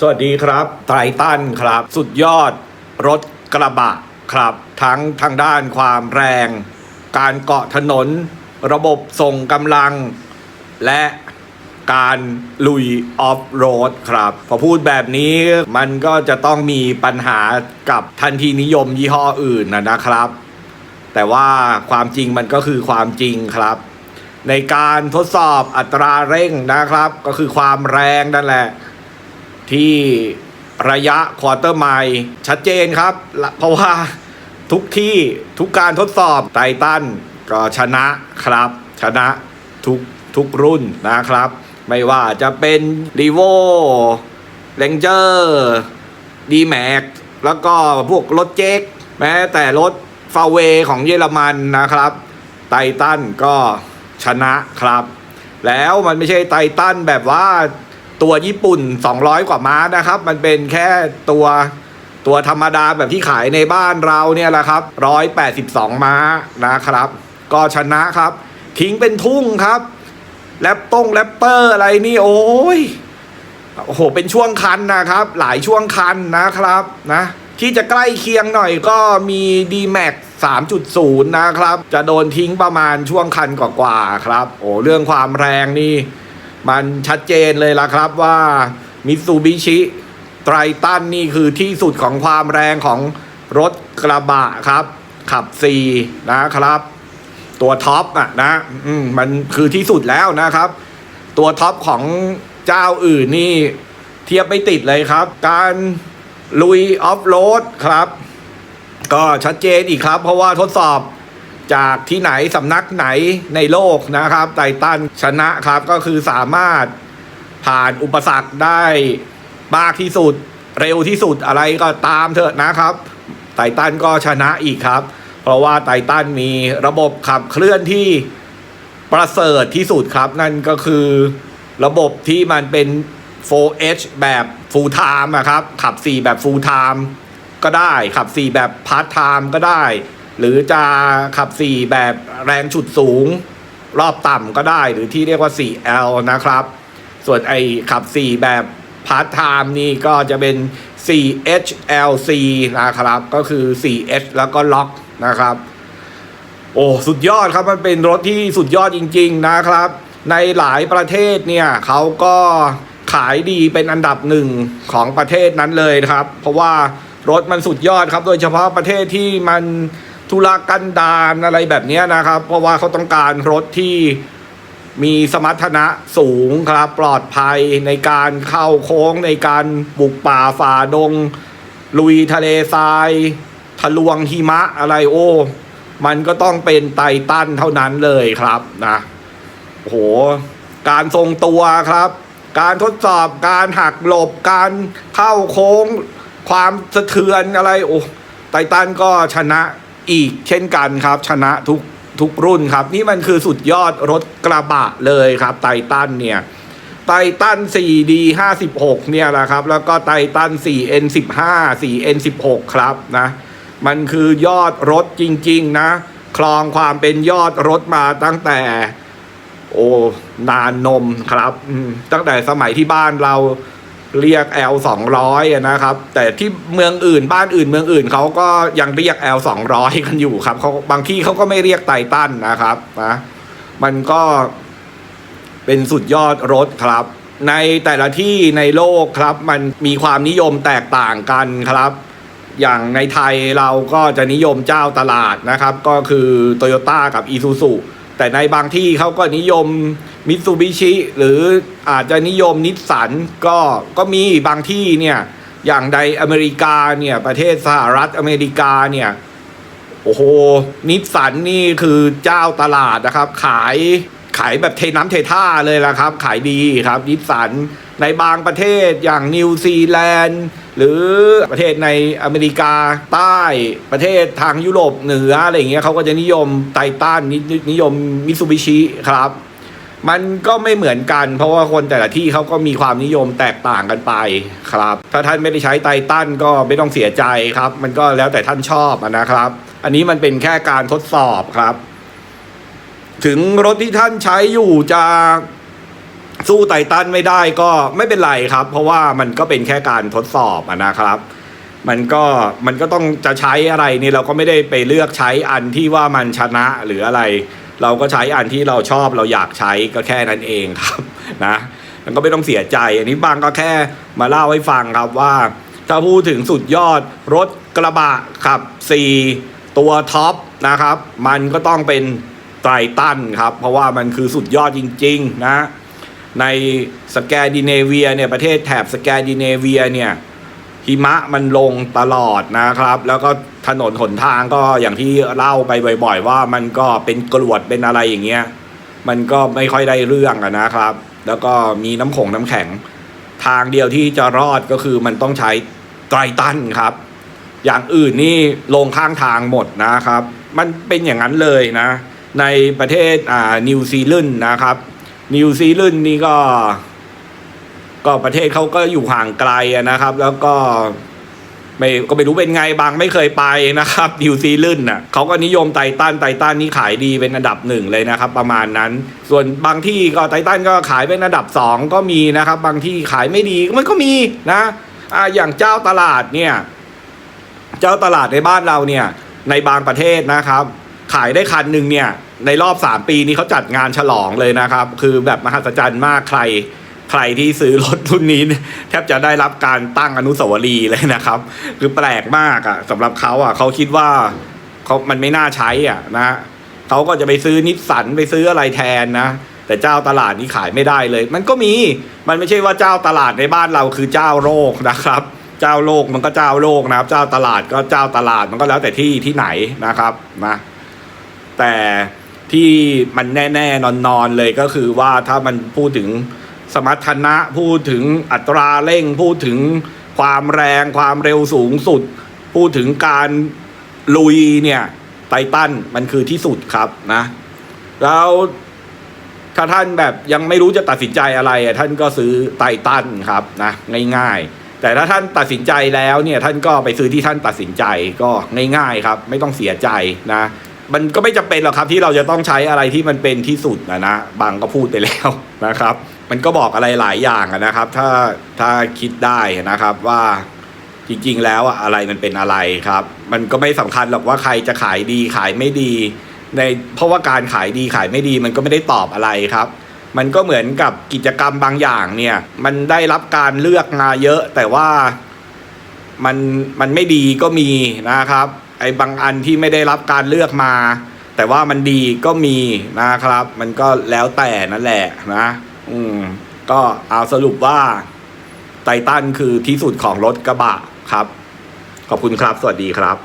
สวัสดีครับไททันครับ สุดยอดรถกระบะครับ ทั้งทางด้านความแรง การเกาะถนน ระบบส่งกำลัง และการลุยออฟโรดครับ พอพูดแบบนี้มันก็จะต้องมีปัญหากับทันทีนิยมยี่ห้ออื่นนะนะครับ แต่ว่าความจริงมันก็คือความจริงครับ ในการทดสอบอัตราเร่งนะครับ ก็คือความแรงนั่นแหละ ที่ระยะควอเตอร์ไมล์ชัดเจนครับ เพราะว่าทุกที่ทุกการทดสอบไททันก็ชนะครับ ชนะทุกทุกรุ่นนะครับ ไม่ว่าจะเป็นรีโวเ a นเจอร์ดีแม็กแล้วก็พวกรถเจ๊กแม้แต่รถฟาเวของเยอรมันนะครับ ไททันก็ชนะครับ แล้วมันไม่ใช่ไททันแบบว่า ตัวญี่ปุ่น 200 กว่าม้านะครับ มันเป็นแค่ตัวตัวธรรมดาแบบที่ขายในบ้านเราเนี่ยแหละครับ 182 ม้านะครับ ก็ชนะครับ ทิ้งเป็นทุ่งครับ แรปต้งแรปเปอร์อะไรนี่โอ้ยโอ้โห เป็นช่วงคันนะครับ หลายช่วงคันนะครับนะที่จะใกล้เคียงหน่อยก็มี d m a x 3.0 นะครับ จะโดนทิ้งประมาณช่วงคันกว่าๆครับ โอ้เรื่องความแรงนี่ มันชัดเจนเลยละครับว่ามิตซูบิชิไตรตันนี่คือที่สุดของความแรงของรถกระบะครับ ขับ4นะครับ ตัวท็อปอะนะมมันคือที่สุดแล้วนะครับ ตัวท็อปของเจ้าอื่นนี่ เทียบไม่ติดเลยครับ การลุยออฟโรดครับ ก็ชัดเจนอีกครับ เพราะว่าทดสอบ จากที่ไหนสำนักไหนในโลกนะครับไททันชนะครับก็คือสามารถผ่านอุปสรรคได้มากที่สุด เร็วที่สุดอะไรก็ตามเถอะนะครับไททันก็ชนะอีกครับ เพราะว่าไททันมีระบบขับเคลื่อนที่ประเสริฐที่สุดครับ นั่นก็คือระบบที่มันเป็น 4H แบบ full time อะครับ ขับ 4 แบบ full time ก็ได้ ขับ 4 แบบ part time ก็ได้ หรือจะขับ 4 แบบแรงฉุดสูง รอบต่ำก็ได้หรือที่เรียกว่า 4L นะครับ ส่วนไอ้ขับ 4 แบบ part time นี่ก็จะเป็น 4HLC นะครับ ก็คือ 4H แล้วก็ล็อกนะครับ โอ้สุดยอดครับมันเป็นรถที่สุดยอดจริง ๆนะครับ ในหลายประเทศเนี่ยเขาก็ขายดีเป็นอันดับหนึ่งของประเทศนั้นเลยนะครับ เพราะว่ารถมันสุดยอดครับ โดยเฉพาะประเทศที่มัน ธุรกันดารอะไรแบบนี้นะครับ เพราะว่าเขาต้องการรถที่มีสมรรถนะสูงครับปลอดภัยในการเข้าโค้งในการบุกป่าฝ่าดง ลุยทะเลทราย ทะลวงหิมะอะไรโอ้ มันก็ต้องเป็นไททันเท่านั้นเลยครับนะโอ้โห การทรงตัวครับ การทดสอบการหักหลบการเข้าโค้ง ความสะเทือนอะไรโอ้ไททันก็ชนะ อีกเช่นกันครับ ชนะทุกทุกรุ่นครับ นี่มันคือสุดยอดรถกระบะเลยครับไททันเนี่ยไททัน 4D 56เนี่ยแหละครับ แล้วก็ไททัน 4N15 4N16 ครับนะ มันคือยอดรถจริง ๆ นะ คลองความเป็นยอดรถมาตั้งแต่ โอ้ นานนมครับ ตั้งแต่สมัยที่บ้านเรา เรียก L 200อะนะครับ แต่ที่เมืองอื่นบ้านอื่นเมืองอื่นเขาก็ยังเรียก L 200กันอยู่ครับเขาบางที่เขาก็ไม่เรียกไททันนะครับนะมันก็เป็นสุดยอดรถครับ ในแต่ละที่ในโลกครับ มันมีความนิยมแตกต่างกันครับ อย่างในไทยเราก็จะนิยมเจ้าตลาดนะครับ ก็คือโตโยต้ากับอีซูซู แต่ในบางที่เขาก็นิยมมิตซูบิชิหรืออาจจะนิยมนิสสันก็ก็มีบางที่เนี่ยอย่างในอเมริกาเนี่ยประเทศสหรัฐอเมริกาเนี่ยโอ้โหนิสสันนี่คือเจ้าตลาดนะครับ ขาย ขายแบบเทน้ำเทท่าเลยละครับ ขายดีครับนิสสันในบางประเทศอย่างนิวซีแลนด์หรือประเทศในอเมริกาใต้ประเทศทางยุโรปเหนืออะไรอย่างเงี้ยเขาก็จะนิยมไททันนิยมมิตซูบิชิครับ มันก็ไม่เหมือนกัน เพราะว่าคนแต่ละที่เขาก็มีความนิยมแตกต่างกันไปครับ ถ้าท่านไม่ได้ใช้ไททันก็ไม่ต้องเสียใจครับ มันก็แล้วแต่ท่านชอบนะครับ อันนี้มันเป็นแค่การทดสอบครับ ถึงรถที่ท่านใช้อยู่จะสู้ไททันไม่ได้ก็ไม่เป็นไรครับ เพราะว่ามันก็เป็นแค่การทดสอบนะครับ มันก็มันก็ต้องจะใช้อะไรนี่เราก็ไม่ได้ไปเลือกใช้อันที่ว่ามันชนะหรืออะไร เราก็ใช้อันที่เราชอบเราอยากใช้ก็แค่นั้นเองครับนะมันก็ไม่ต้องเสียใจ อันนี้บางก็แค่มาเล่าให้ฟังครับว่า ถ้าพูดถึงสุดยอดรถกระบะขับ 4 ตัวท็อปนะครับ มันก็ต้องเป็น ไตรตันครับ เพราะว่ามันคือสุดยอดจริง ๆ นะ ในสแกนดิเนเวียเนี่ยประเทศแถบสแกนดิเนเวียเนี่ยหิมะมันลงตลอดนะครับ แล้วก็ถนนหนทางก็อย่างที่เล่าไปบ่อยๆ ว่ามันก็เป็นกรวดเป็นอะไรอย่างเงี้ยมันก็ไม่ค่อยได้เรื่องอะนะครับ แล้วก็มีน้ำขงน้ำแข็ง ทางเดียวที่จะรอดก็คือมันต้องใช้ไตรตันครับ อย่างอื่นนี่ลงข้างทางหมดนะครับ มันเป็นอย่างนั้นเลยนะ ในประเทศอ่านิวซีแลนด์นะครับ นิวซีแลนด์นี่ก็ ก็ประเทศเขาก็อยู่ห่างไกลนะครับ แล้วก็ไม่ก็ไม่รู้เป็นไงบางไม่เคยไปนะครับนิวซีแลนด์น่ะเขาก็นิยมไททันไททันนี่ขายดีเป็นอันดับหนึ่งเลยนะครับ ประมาณนั้น ส่วนบางที่ก็ไททันก็ขายเป็นอันดับสองก็มีนะครับ บางที่ขายไม่ดีมันก็มีนะอ่าอย่างเจ้าตลาดเนี่ย เจ้าตลาดในบ้านเราเนี่ย ในบางประเทศนะครับ ขายได้คันหนึ่งเนี่ย ในรอบสามปีนี้เขาจัดงานฉลองเลยนะครับ คือแบบมหัศจรรย์มากใคร ใครที่ซื้อรถรุ่นนี้ แทบจะได้รับการตั้งอนุสาวรีย์เลยนะครับ คือแปลกมากอะ่ะสำหรับเขาอะเขาคิดว่าเขามันไม่น่าใช้อะนะเขาก็จะไปซื้อนิสสันไปซื้ออะไรแทนนะแต่เจ้าตลาดนี้ขายไม่ได้เลย มันก็มี มันไม่ใช่ว่าเจ้าตลาดในบ้านเราคือเจ้าโลกนะครับ เจ้าโลกมันก็เจ้าโลกนะครับ เจ้าตลาดก็เจ้าตลาดมันก็แล้วแต่ที่ที่ไหนนะครับนะ แต่ที่มันแน่ๆนอนๆเลยก็คือว่าถ้ามันพูดถึงสมรรถนะพูดถึงอัตราเร่ง พูดถึงความแรงความเร็วสูงสุด พูดถึงการลุยเนี่ยไททันมันคือที่สุดครับนะ แล้วถ้าท่านแบบยังไม่รู้จะตัดสินใจอะไระท่านก็ซื้อไททันครับนะง่ายๆ แต่ถ้าท่านตัดสินใจแล้วเนี่ยท่านก็ไปซื้อที่ท่านตัดสินใจก็ง่ายๆครับ ไม่ต้องเสียใจนะ มันก็ไม่จำเป็นหรอกครับที่เราจะต้องใช้อะไรที่มันเป็นที่สุดนะนะบางก็พูดไปแล้วนะครับ มันก็บอกอะไรหลายอย่างนะครับ ถ้าถ้าคิดได้นะครับว่าจริงๆ แล้วอะอะไรมันเป็นอะไรครับ มันก็ไม่สำคัญหรอกว่าใครจะขายดีขายไม่ดี ในเพราะว่าการขายดีขายไม่ดี มันก็ไม่ได้ตอบอะไรครับ มันก็เหมือนกับกิจกรรมบางอย่างเนี่ย มันได้รับการเลือกมาเยอะ แต่ว่ามันมันไม่ดีก็มีนะครับ ไอ้บางอันที่ไม่ได้รับการเลือกมา แต่ว่ามันดีก็มีนะครับ มันก็แล้วแต่นั่นแหละนะ อืม ก็เอาสรุปว่าไททันคือที่สุดของรถกระบะครับ ขอบคุณครับ สวัสดีครับ